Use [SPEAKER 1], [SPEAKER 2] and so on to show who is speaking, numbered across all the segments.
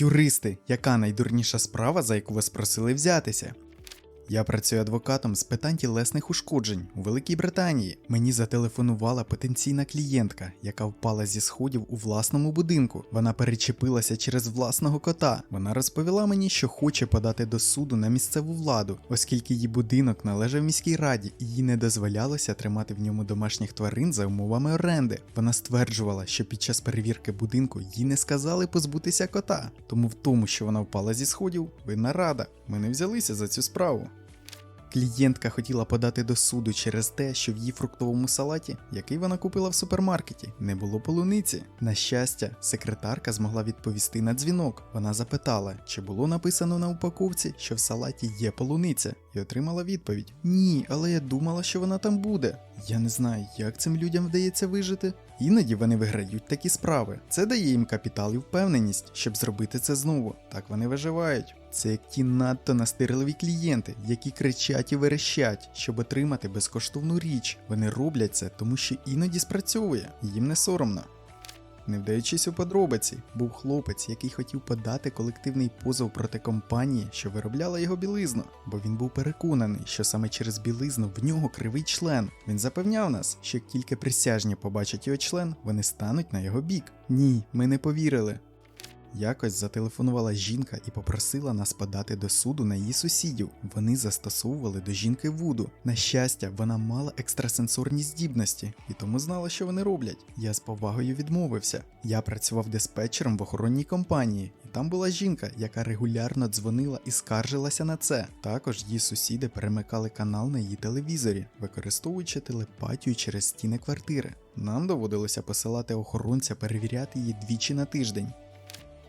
[SPEAKER 1] Юристи, яка найдурніша справа, за яку вас просили взятися? Я працюю адвокатом з питань тілесних ушкоджень у Великій Британії. Мені зателефонувала потенційна клієнтка, яка впала зі сходів у власному будинку. Вона перечепилася через власного кота. Вона розповіла мені, що хоче подати до суду на місцеву владу, оскільки її будинок належав міській раді і їй не дозволялося тримати в ньому домашніх тварин за умовами оренди. Вона стверджувала, що під час перевірки будинку їй не сказали позбутися кота. Тому в тому, що вона впала зі сходів, винна рада. Ми не взялися за цю справу. Клієнтка хотіла подати до суду через те, що в її фруктовому салаті, який вона купила в супермаркеті, не було полуниці. На щастя, секретарка змогла відповісти на дзвінок. Вона запитала, чи було написано на упаковці, що в салаті є полуниця, і отримала відповідь: Ні, але я думала, що вона там буде. Я не знаю, як цим людям вдається вижити. Іноді вони виграють такі справи. Це дає їм капітал і впевненість, щоб зробити це знову. Так вони виживають. Це як ті надто настирливі клієнти, які кричать і верещать, щоб отримати безкоштовну річ. Вони роблять це, тому що іноді спрацьовує, їм не соромно. Не вдаючись у подробиці, був хлопець, який хотів подати колективний позов проти компанії, що виробляла його білизну, бо він був переконаний, що саме через білизну в нього кривий член. Він запевняв нас, що як тільки присяжні побачать його член, вони стануть на його бік. Ні, ми не повірили. Якось зателефонувала жінка і попросила нас подати до суду на її сусідів. Вони застосовували до жінки вуду. На щастя, вона мала екстрасенсорні здібності і тому знала, що вони роблять. Я з повагою відмовився. Я працював диспетчером в охоронній компанії, і там була жінка, яка регулярно дзвонила і скаржилася на це. Також її сусіди перемикали канал на її телевізорі, використовуючи телепатію через стіни квартири. Нам доводилося посилати охоронця перевіряти її двічі на тиждень.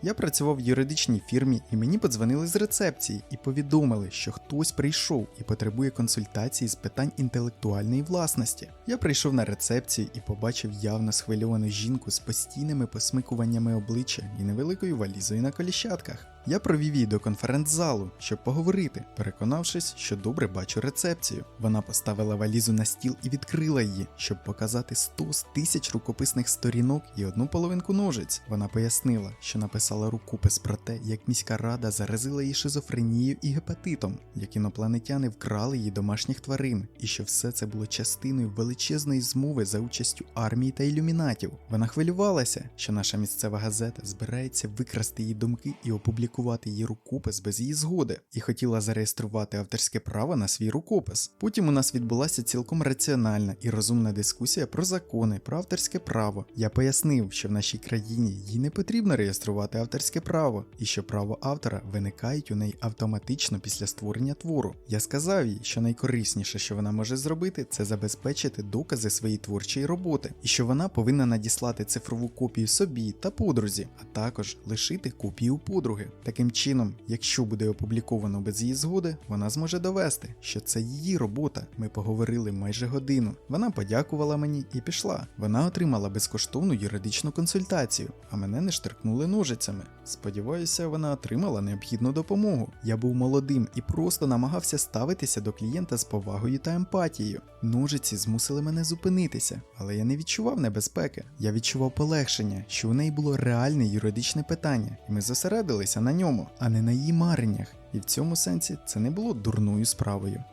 [SPEAKER 1] Я працював в юридичній фірмі, і мені подзвонили з рецепції і повідомили, що хтось прийшов і потребує консультації з питань інтелектуальної власності. Я прийшов на рецепцію і побачив явно схвильовану жінку з постійними посмикуваннями обличчя і невеликою валізою на коліщатках. Я провів її до конференц-залу, щоб поговорити, переконавшись, що добре бачу рецепцію. Вона поставила валізу на стіл і відкрила її, щоб показати 100 з тисяч рукописних сторінок і одну половинку ножиць. Вона пояснила, що написала рукопис про те, як міська рада заразила її шизофренією і гепатитом, як інопланетяни вкрали її домашніх тварин, і що все це було частиною величезної змови за участю армії та ілюмінатів. Вона хвилювалася, що наша місцева газета збирається викрасти її думки і опублікувати її рукопис без її згоди, і хотіла зареєструвати авторське право на свій рукопис. Потім у нас відбулася цілком раціональна і розумна дискусія про закони, про авторське право. Я пояснив, що в нашій країні їй не потрібно реєструвати авторське право, і що право автора виникають у неї автоматично після створення твору. Я сказав їй, що найкорисніше, що вона може зробити, це забезпечити докази своєї творчої роботи, і що вона повинна надіслати цифрову копію собі та подрузі, а також лишити копію подруги. Таким чином, якщо буде опубліковано без її згоди, вона зможе довести, що це її робота. Ми поговорили майже годину. Вона подякувала мені і пішла. Вона отримала безкоштовну юридичну консультацію, а мене не штеркнули ножицями. Сподіваюся, вона отримала необхідну допомогу. Я був молодим і просто намагався ставитися до клієнта з повагою та емпатією. Ножиці змусили мене зупинитися, але я не відчував небезпеки. Я відчував полегшення, що у неї було реальне юридичне питання, і ми зосередилися на ньому, а не на її мареннях. І в цьому сенсі це не було дурною справою.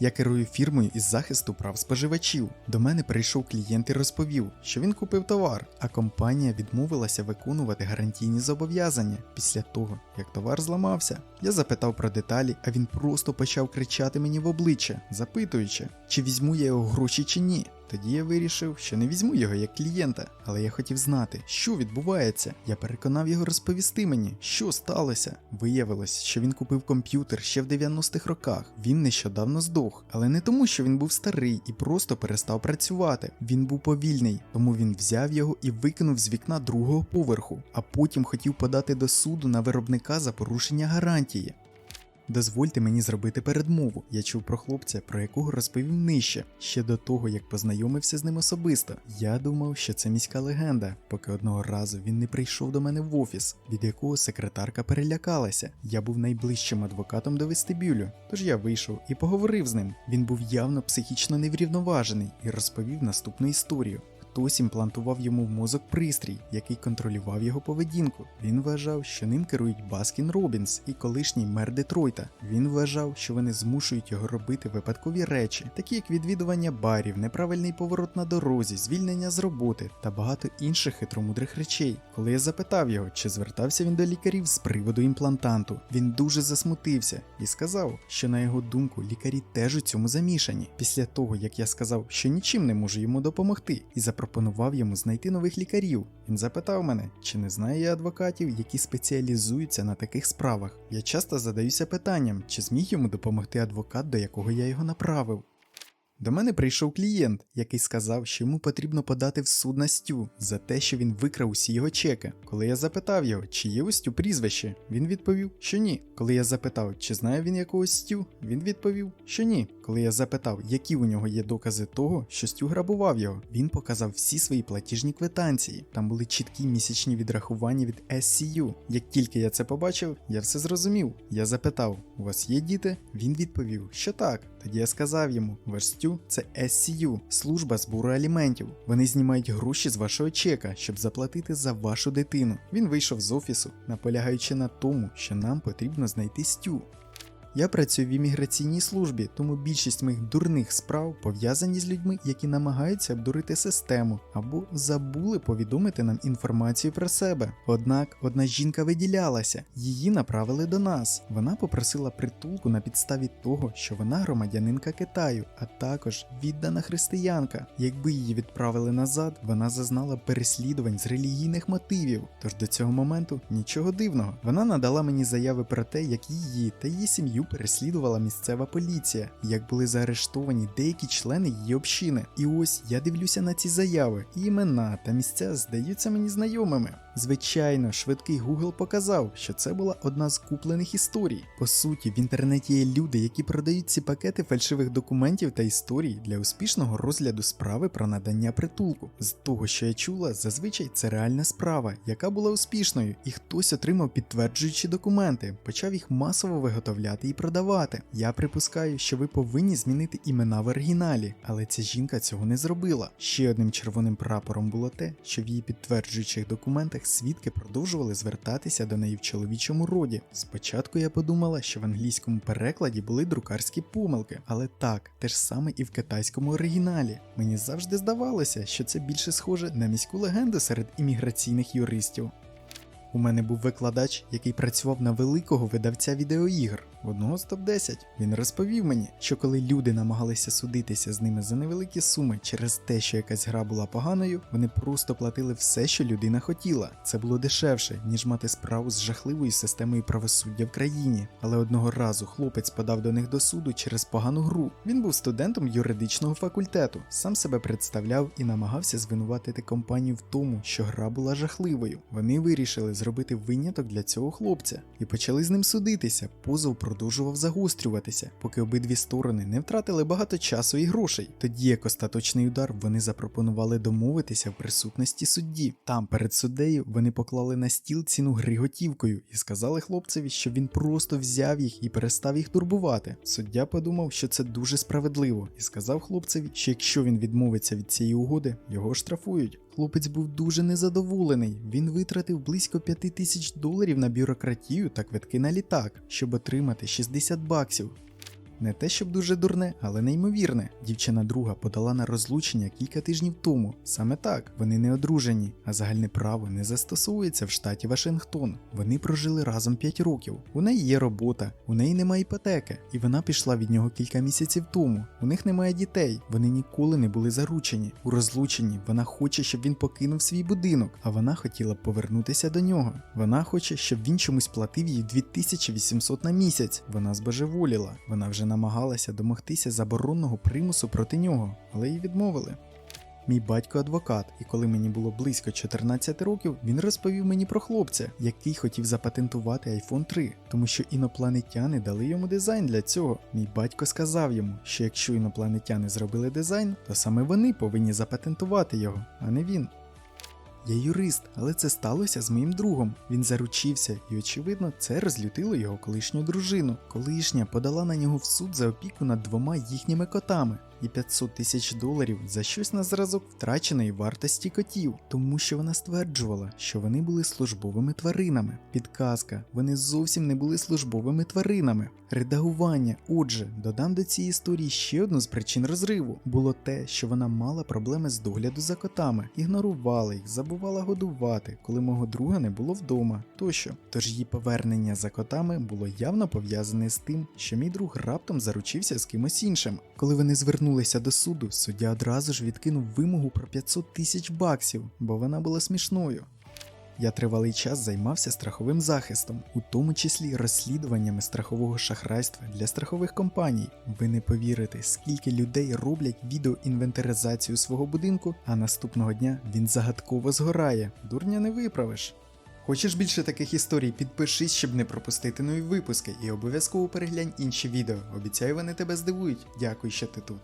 [SPEAKER 1] Я керую фірмою із захисту прав споживачів. До мене прийшов клієнт і розповів, що він купив товар, а компанія відмовилася виконувати гарантійні зобов'язання після того, як товар зламався. Я запитав про деталі, а він просто почав кричати мені в обличчя, запитуючи, чи візьму я його гроші чи ні. Тоді я вирішив, що не візьму його як клієнта, але я хотів знати, що відбувається. Я переконав його розповісти мені, що сталося. Виявилось, що він купив комп'ютер ще в 90-х роках. Він нещодавно здох, але не тому, що він був старий і просто перестав працювати. Він був повільний, тому він взяв його і викинув з вікна другого поверху, а потім хотів подати до суду на виробника за порушення гарантії. Дозвольте мені зробити передмову. Я чув про хлопця, про якого розповів нижче, ще до того, як познайомився з ним особисто. Я думав, що це міська легенда, поки одного разу він не прийшов до мене в офіс, від якого секретарка перелякалася. Я був найближчим адвокатом до вестибюлю, тож я вийшов і поговорив з ним. Він був явно психічно неврівноважений і розповів наступну історію. Хтось імплантував йому в мозок пристрій, який контролював його поведінку. Він вважав, що ним керують Баскін Робінс і колишній мер Детройта. Він вважав, що вони змушують його робити випадкові речі, такі як відвідування барів, неправильний поворот на дорозі, звільнення з роботи та багато інших хитромудрих речей. Коли я запитав його, чи звертався він до лікарів з приводу імплантанту, він дуже засмутився і сказав, що на його думку лікарі теж у цьому замішані. Після того, як я сказав, що нічим не можу йому допомогти, і запропонував йому знайти нових лікарів. Він запитав мене, чи не знаю я адвокатів, які спеціалізуються на таких справах. Я часто задаюся питанням, чи зміг йому допомогти адвокат, до якого я його направив. До мене прийшов клієнт, який сказав, що йому потрібно подати в суд на Стю за те, що він викрав усі його чеки. Коли я запитав його, чи є у Стю прізвище, він відповів, що ні. Коли я запитав, чи знає він якогось Стю, він відповів, що ні. Коли я запитав, які у нього є докази того, що Стю грабував його, він показав всі свої платіжні квитанції. Там були чіткі місячні відрахування від SCU. Як тільки я це побачив, я все зрозумів. Я запитав: у вас є діти? Він відповів, що так. Тоді я сказав йому: ваш Стю це SCU, служба збору аліментів. Вони знімають гроші з вашого чека, щоб заплатити за вашу дитину. Він вийшов з офісу, наполягаючи на тому, що нам потрібно знайти Стю. Я працюю в імміграційній службі, тому більшість моїх дурних справ пов'язані з людьми, які намагаються обдурити систему або забули повідомити нам інформацію про себе. Однак одна жінка виділялася, її направили до нас. Вона попросила притулку на підставі того, що вона громадянинка Китаю, а також віддана християнка. Якби її відправили назад, вона зазнала переслідувань з релігійних мотивів. Тож до цього моменту нічого дивного. Вона надала мені заяви про те, як її та її сім'ю переслідувала місцева поліція, як були заарештовані деякі члени її общини. І ось я дивлюся на ці заяви, і імена та місця здаються мені знайомими. Звичайно, швидкий Google показав, що це була одна з куплених історій. По суті, в інтернеті є люди, які продають ці пакети фальшивих документів та історій для успішного розгляду справи про надання притулку. З того, що я чула, зазвичай це реальна справа, яка була успішною, і хтось отримав підтверджуючі документи, почав їх масово виготовляти і продавати. Я припускаю, що ви повинні змінити імена в оригіналі, але ця жінка цього не зробила. Ще одним червоним прапором було те, що в її підтверджуючих документах свідки продовжували звертатися до неї в чоловічому роді. Спочатку я подумала, що в англійському перекладі були друкарські помилки, але так, те ж саме і в китайському оригіналі. Мені завжди здавалося, що це більше схоже на міську легенду серед імміграційних юристів. У мене був викладач, який працював на великого видавця відеоігр, одного з топ-10. Він розповів мені, що коли люди намагалися судитися з ними за невеликі суми через те, що якась гра була поганою, вони просто платили все, що людина хотіла. Це було дешевше, ніж мати справу з жахливою системою правосуддя в країні. Але одного разу хлопець подав до них до суду через погану гру. Він був студентом юридичного факультету, сам себе представляв і намагався звинуватити компанію в тому, що гра була жахливою. Вони вирішили зробити виняток для цього хлопця і почали з ним судитися. Позов продовжував загострюватися, поки обидві сторони не втратили багато часу і грошей. Тоді, як остаточний удар, вони запропонували домовитися в присутності судді. Там перед суддею вони поклали на стіл ціну гри готівкою і сказали хлопцеві, що він просто взяв їх і перестав їх турбувати. Суддя подумав, що це дуже справедливо, і сказав хлопцеві, що якщо він відмовиться від цієї угоди, його штрафують. Хлопець був дуже незадоволений. Він витратив близько 5 тисяч доларів на бюрократію та квитки на літак, щоб отримати 60 баксів. Не те, щоб дуже дурне, але неймовірне. Дівчина друга подала на розлучення кілька тижнів тому. Саме так, вони не одружені, а загальне право не застосовується в штаті Вашингтон. Вони прожили разом 5 років. У неї є робота, у неї немає іпотеки, і вона пішла від нього кілька місяців тому. У них немає дітей, вони ніколи не були заручені. У розлученні вона хоче, щоб він покинув свій будинок, а вона хотіла б повернутися до нього. Вона хоче, щоб він чомусь платив їй 2800 на місяць. Вона збожеволіла. Вона вже намагалася домогтися заборонного примусу проти нього, але їй відмовили. Мій батько адвокат, і коли мені було близько 14 років, він розповів мені про хлопця, який хотів запатентувати iPhone 3, тому що інопланетяни дали йому дизайн для цього. Мій батько сказав йому, що якщо інопланетяни зробили дизайн, то саме вони повинні запатентувати його, а не він. Я юрист, але це сталося з моїм другом. Він заручився, і, очевидно, це розлютило його колишню дружину. Колишня подала на нього в суд за опіку над двома їхніми котами. І 500 тисяч доларів за щось на зразок втраченої вартості котів, тому що вона стверджувала, що вони були службовими тваринами. Підказка, вони зовсім не були службовими тваринами. Редагування. Отже, додам до цієї історії ще одну з причин розриву. Було те, що вона мала проблеми з догляду за котами, ігнорувала їх, забувала годувати, коли мого друга не було вдома тощо. Тож її повернення за котами було явно пов'язане з тим, що мій друг раптом заручився з кимось іншим. Коли вони звернулися до суду, суддя одразу ж відкинув вимогу про 500 тисяч баксів, бо вона була смішною. Я тривалий час займався страховим захистом, у тому числі розслідуваннями страхового шахрайства для страхових компаній. Ви не повірите, скільки людей роблять відеоінвентаризацію свого будинку, а наступного дня він загадково згорає. Дурня не виправиш. Хочеш більше таких історій? Підпишись, щоб не пропустити нові випуски, і обов'язково переглянь інші відео. Обіцяю, вони тебе здивують. Дякую, що ти тут.